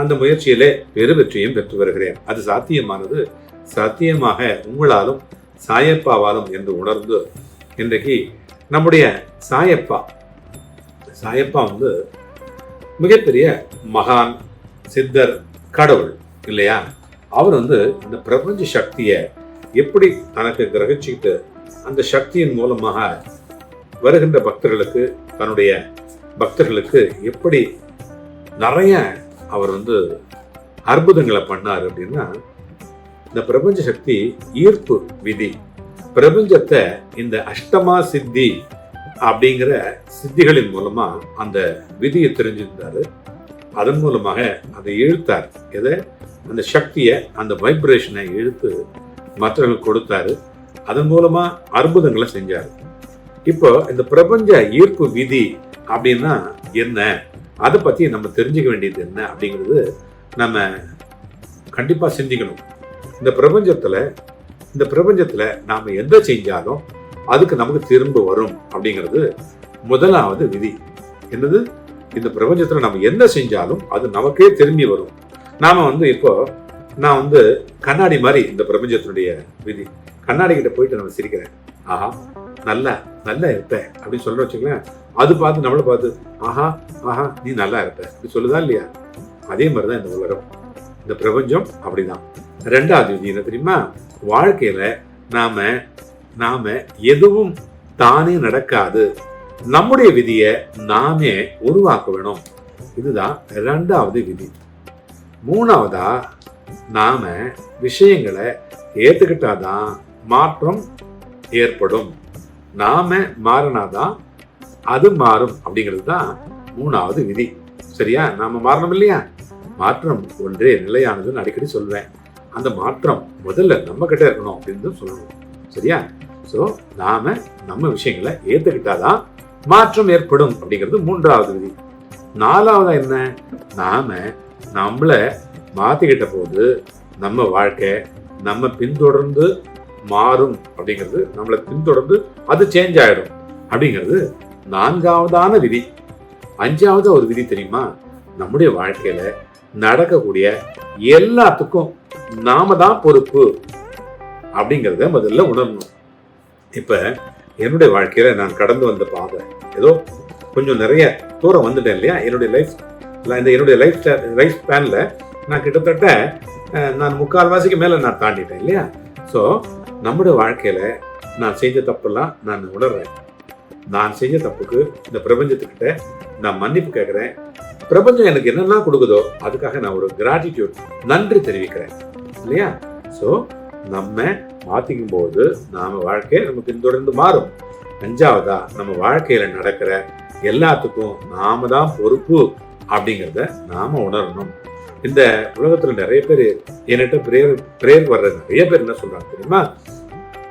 அந்த முயற்சியிலே பெரு வெற்றியும் பெற்று வருகிறேன். அது சாத்தியமானது. சாத்தியமாக உங்களாலும் சாயப்பாவாலும் என்று உணர்ந்து இன்றைக்கு நம்முடைய சாயப்பா. சாயப்பா வந்து மிகப்பெரிய மகான் சித்தர் கடவுள் இல்லையா? அவர் வந்து இந்த பிரபஞ்ச சக்தியை எப்படி தனக்கு கிரகிச்சுக்கிட்டு அந்த சக்தியின் மூலமாக வருகின்ற பக்தர்களுக்கு தன்னுடைய பக்தர்களுக்கு எப்படி நிறைய அவர் வந்து அற்புதங்களை பண்ணார் அப்படின்னா இந்த பிரபஞ்ச சக்தி ஈர்ப்பு விதி பிரபஞ்சத்தை இந்த அஷ்டமா சித்தி அப்படிங்கிற சித்திகளின் மூலமா அந்த விதியை தெரிஞ்சிருந்தாரு. அதன் மூலமாக அதை இழுத்தார். எதை? அந்த சக்தியை அந்த வைப்ரேஷனை இழுத்து மற்றவர்களுக்கு கொடுத்தாரு. அதன் மூலமா அற்புதங்களை செஞ்சார். இப்போ இந்த பிரபஞ்ச ஈர்ப்பு விதி அப்படின்னா என்ன? அதை பற்றி நம்ம தெரிஞ்சுக்க வேண்டியது என்ன அப்படிங்கிறது நம்ம கண்டிப்பாக சிந்திக்கணும். இந்த பிரபஞ்சத்தில் இந்த பிரபஞ்சத்தில் நாம் எந்த செஞ்சாலும் அதுக்கு நமக்கு திரும்ப வரும் அப்படிங்கிறது முதலாவது விதி. என்னது? இந்த பிரபஞ்சத்தில் நம்ம என்ன செஞ்சாலும் அது நமக்கே திரும்பி வரும். நாம் வந்து இப்போ நான் வந்து கண்ணாடி மாதிரி இந்த பிரபஞ்சத்தினுடைய விதி. கண்ணாடி கிட்ட போயிட்டு நம்ம சிரிக்கிறேன். ஆஹா நல்லா நல்லா இருப்ப அப்படின்னு சொல்ற வச்சுக்கலாம் அது பார்த்து நம்மளை பார்த்து ஆஹா ஆஹா நீ நல்லா இருப்ப. அப்படி சொல்லுதா இல்லையா? அதே மாதிரிதான் இந்த உலகம். இந்த பிரபஞ்சம் அப்படிதான். ரெண்டாவது விதி என்ன தெரியுமா? வாழ்க்கையில நாம நாம எதுவும் தானே நடக்காது. நம்முடைய விதியை நாமே உருவாக்க வேணும். இதுதான் ரெண்டாவது விதி. மூணாவதா நாம விஷயங்களை ஏத்துக்கிட்டாதான் மாற்றம் ஏற்படும். நாம மாறினாதான் அது மாறும் அப்படிங்கிறது தான் மூணாவது விதி. சரியா? நாம மாறணும் இல்லையா? மாற்றம் ஒன்றே நிலையானதுன்னு அடிக்கடி சொல்வேன். அந்த மாற்றம் முதல்ல நம்ம கிட்ட இருக்கணும் அப்படின்னு சொல்லணும். சரியா? ஸோ நாம நம்ம விஷயங்களை ஏத்துக்கிட்டாதான் மாற்றம் ஏற்படும் அப்படிங்கிறது மூன்றாவது விதி. நாலாவதா என்ன? நாம நம்மளை மாத்திக்கிட்ட போது நம்ம வாழ்க்கை நம்ம பின்தொடர்ந்து மாறும் அப்படிங்கிறது நம்மளை பின்தொடர்ந்து அது சேஞ்ச் ஆயிடும். அப்படிங்கிறது நான்காவதான விதி. அஞ்சாவது ஒரு விதி தெரியுமா? நம்முடைய வாழ்க்கையில நடக்கக்கூடிய எல்லாத்துக்கும் நாம தான் பொறுப்பு அப்படிங்கிறத முதல்ல உணரணும். இப்ப என்னுடைய வாழ்க்கையில நான் கடந்து வந்த பாதை ஏதோ கொஞ்சம் நிறைய தூரம் வந்துட்டேன் இல்லையா? என்னுடைய லைஃப் இந்த என்னுடைய லைஃப் லைஃப் ஸ்பேன்ல நான் கிட்டத்தட்ட நான் முக்கால்வாசிக்கு மேல நான் தாண்டிட்டேன் இல்லையா? ஸோ நம்முடைய வாழ்க்கையில நான் செஞ்ச தப்பெல்லாம் நான் உணர்றேன். நான் செஞ்ச தப்புக்கு இந்த பிரபஞ்சத்துக்கிட்ட நான் மன்னிப்பு கேட்குறேன். பிரபஞ்சம் எனக்கு என்னெல்லாம் கொடுக்குதோ அதுக்காக நான் ஒரு கிராட்டிடியூட் நன்றி தெரிவிக்கிறேன். இல்லையா? ஸோ நம்ம மாற்றிக்கும் போது நாம் வாழ்க்கை நமக்கு பின்தொடர்ந்து மாறும். அஞ்சாவதா நம்ம வாழ்க்கையில் நடக்கிற எல்லாத்துக்கும் நாம தான் பொறுப்பு அப்படிங்கிறத நாம உணரணும். இந்த உலகத்தில் நிறைய பேர் என்கிட்ட பிரேயர் பிரேயர் வர்ற நிறைய பேர் என்ன சொல்கிறாங்க தெரியுமா?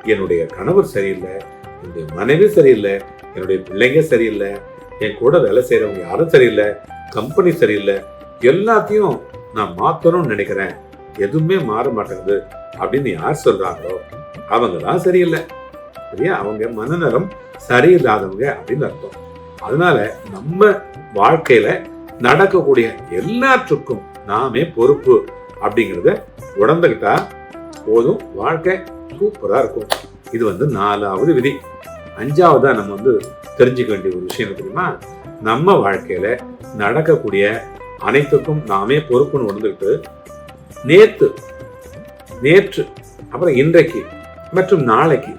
என்னுடைய கணவர் சரியில்லை என்னுடைய மனைவி சரியில்லை என்னுடைய பிள்ளைங்க சரியில்லை என் கூட வேலை செய்கிறவங்க யாரும் சரியில்லை கம்பெனி சரியில்லை எல்லாத்தையும் நான் மாற்றணும்னு நினைக்கிறேன். எதுவுமே மாற மாட்டேங்குது அப்படின்னு யார் சொல்கிறாங்களோ அவங்க தான் சரியில்லை. சரியா? அவங்க மனநலம் சரியில்லாதவங்க அப்படின்னு அர்த்தம். அதனால நம்ம வாழ்க்கையில நடக்கக்கூடிய எல்லாற்றுக்கும் நாமே பொறுப்பு அப்படிங்கிறத உணர்ந்துக்கிட்டா போதும் வாழ்க்கை. சூப்பரா இருக்கும். இது வந்து நாலாவது விதி. அஞ்சாவதாக நம்ம வந்து தெரிஞ்சுக்க வேண்டிய ஒரு விஷயம் தெரியுமா? நம்ம வாழ்க்கையில நடக்கக்கூடிய அனைத்துக்கும் நாமே பொறுப்புன்னு உணர்ந்துக்கிட்டு நேத்து நேற்று அப்புறம் இன்றைக்கு மற்றும் நாளைக்கு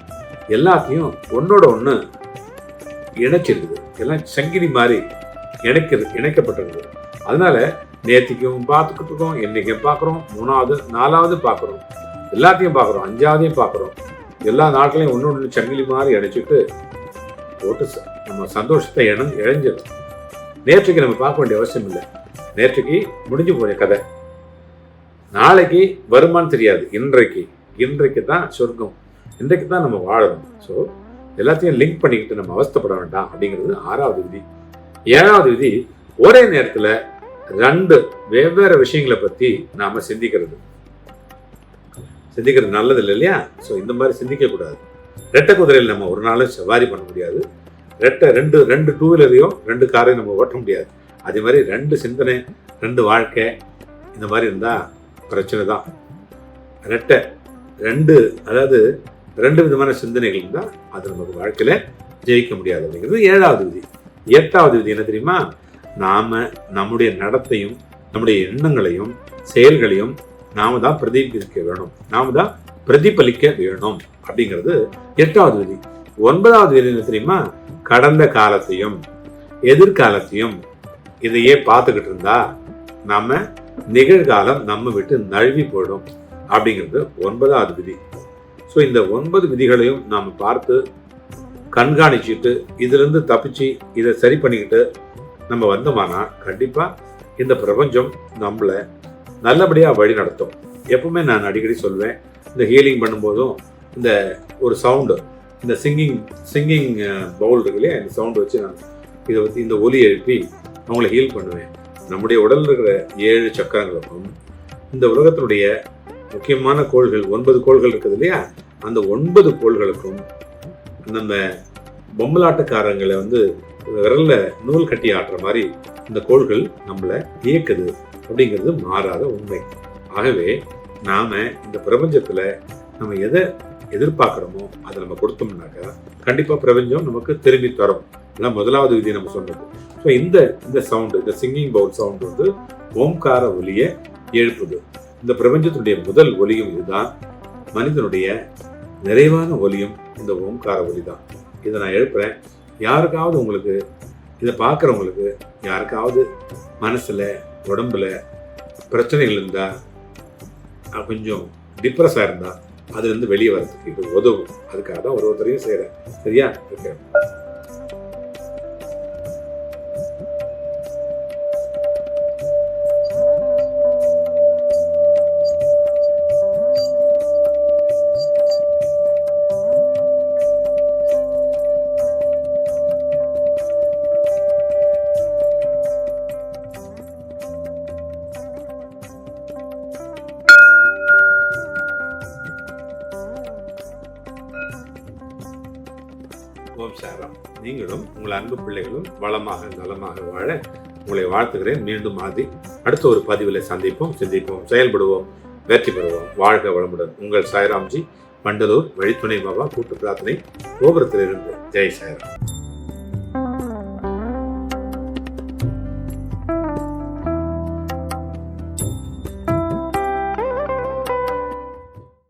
எல்லாத்தையும் ஒன்றோட ஒன்று இணைச்சிருக்குது. எல்லாம் சங்கிலி மாதிரி இணைக்கிறது இணைக்கப்பட்டிருக்குது. அதனால நேற்றுக்கும் பார்த்துக்கிட்டு இருக்கோம் இன்னைக்கும் பார்க்குறோம் மூணாவது நாலாவது பார்க்குறோம். எல்லாத்தையும் பார்க்குறோம் அஞ்சாவதையும் பார்க்குறோம். எல்லா நாட்களையும் ஒன்று ஒன்று சங்கிலி மாதிரி இணைச்சிட்டு போட்டு ச- நம்ம சந்தோஷத்தை இணை இழைஞ்சிடும் நேற்றுக்கு நம்ம பார்க்க வேண்டிய அவசியம் இல்லை. நேற்றுக்கு முடிஞ்சு போய கதை. நாளைக்கு வருமான்னு தெரியாது. இன்றைக்கு. இன்றைக்கு தான் சொர்க்கம். இன்றைக்கு தான் நம்ம வாழணும். ஸோ எல்லாத்தையும் லிங்க் பண்ணிக்கிட்டு நம்ம அவஸ்தைப்பட வேண்டாம் அப்படிங்கிறது ஆறாவது விதி. ஏழாவது விதி ஒரே நேரத்தில் ரெண்டு வெவ்வேறு விஷயங்களை பற்றி நாம் சிந்திக்கிறது. சிந்திக்கிறது நல்லது இல்லை இல்லையா? ஸோ இந்த மாதிரி சிந்திக்கக்கூடாது. ரெட்டை குதிரையில் நம்ம ஒரு நாளும் சவாரி பண்ண முடியாது. ரெட்டை ரெண்டு ரெண்டு டூ வீலரையும் ரெண்டு காரையும் நம்ம ஓட்ட முடியாது. அதே மாதிரி ரெண்டு சிந்தனை ரெண்டு வாழ்க்கை இந்த மாதிரி இருந்தால் பிரச்சனை தான். ரெட்டை ரெண்டு அதாவது ரெண்டு விதமான சிந்தனைகள் இருந்தால் அது நமக்கு வாழ்க்கையில் ஜெயிக்க முடியாது அப்படிங்கிறது ஏழாவது விதி. எட்டாவது விதி என்ன தெரியுமா? நாம் நம்முடைய நடத்தையும் நம்முடைய எண்ணங்களையும் செயல்களையும் நாம தான் பிரதிபலிக்க வேணும். நாம தான் பிரதிபலிக்க வேணும். அப்படிங்கிறது எட்டாவது விதி. ஒன்பதாவது விதி என்ன தெரியுமா? கடந்த காலத்தையும் எதிர்காலத்தையும் இதையே பார்த்துக்கிட்டு இருந்தா நம்ம நிகழ்காலம் நம்ம விட்டு நழுவி போயிடும். அப்படிங்கிறது ஒன்பதாவது விதி. ஸோ இந்த ஒன்பது விதிகளையும் நாம் பார்த்து கண்காணிச்சுட்டு இதிலிருந்து தப்பிச்சு இதை சரி பண்ணிக்கிட்டு நம்ம வந்தோமானா கண்டிப்பாக இந்த பிரபஞ்சம் நம்மளை நல்லபடியாக வழி நடத்தும். எப்பவுமே நான் அடிக்கடி சொல்வேன் இந்த ஹீலிங் பண்ணும்போதும் இந்த ஒரு சவுண்டு இந்த சிங்கிங் சிங்கிங் பவுல் இருக்கு இல்லையா? இந்த சவுண்டு வச்சு நான் இதை வச்சு இந்த ஒலி எழுப்பி அவங்கள ஹீல் பண்ணுவேன். நம்முடைய உடலில் இருக்கிற ஏழு சக்கரங்களுக்கும் இந்த உலகத்தினுடைய முக்கியமான கோள்கள் ஒன்பது கோள்கள் இருக்குது இல்லையா? அந்த ஒன்பது கோள்களுக்கும் நம்ம பொம்மலாட்டக்காரங்களை வந்து விரல்ல நூல் கட்டி ஆட்டுற மாதிரி இந்த கோள்கள் நம்மளை இயக்குது. அப்படிங்கிறது மாறாத உண்மை. ஆகவே நாம் இந்த பிரபஞ்சத்தில் நம்ம எதை எதிர்பார்க்குறோமோ அதை நம்ம கொடுத்தோம்னாக்கா கண்டிப்பாக பிரபஞ்சம் நமக்கு திரும்பி தரும். அதான் முதலாவது விதி நம்ம சொன்னது. ஸோ இந்த இந்த சவுண்டு இந்த சிங்கிங் பவுல் சவுண்டு வந்து ஓம்கார ஒலியை எழுப்புது. இந்த பிரபஞ்சத்தினுடைய முதல் ஒலியும் இதுதான். மனிதனுடைய நிறைவான ஒலியும் இந்த ஓம்கார ஒலி தான் இதை நான் எழுப்புறேன். யாருக்காவது உங்களுக்கு இதை பார்க்குறவங்களுக்கு யாருக்காவது மனசில் உடம்புல பிரச்சனைகள் இருந்தால் கொஞ்சம் டிப்ரெஸ்ஸாக இருந்தால் அதுலேருந்து வெளியே வரதுக்கு இது உதவும். அதுக்காக தான் ஒரு ஒருத்தரையும் செய்கிறேன் சரியா? ஓகே ஓம் சாராம். நீங்களும் உங்கள் அன்பு பிள்ளைகளும் வளமாக நலமாக வாழ உங்களை வாழ்த்துகிறேன். மீண்டும் ஆதி அடுத்த ஒரு பதிவில் சந்திப்போம் சிந்திப்போம் செயல்படுவோம் வெற்றி பெறுவோம். வாழ்க வளமுடன். உங்கள் சாய்ராம்ஜி பண்டலூர் வழித்துணை பாபா கூட்டு பிரார்த்தனை கோபுரத்திலிருந்து. ஜெய் சாய்ராம்.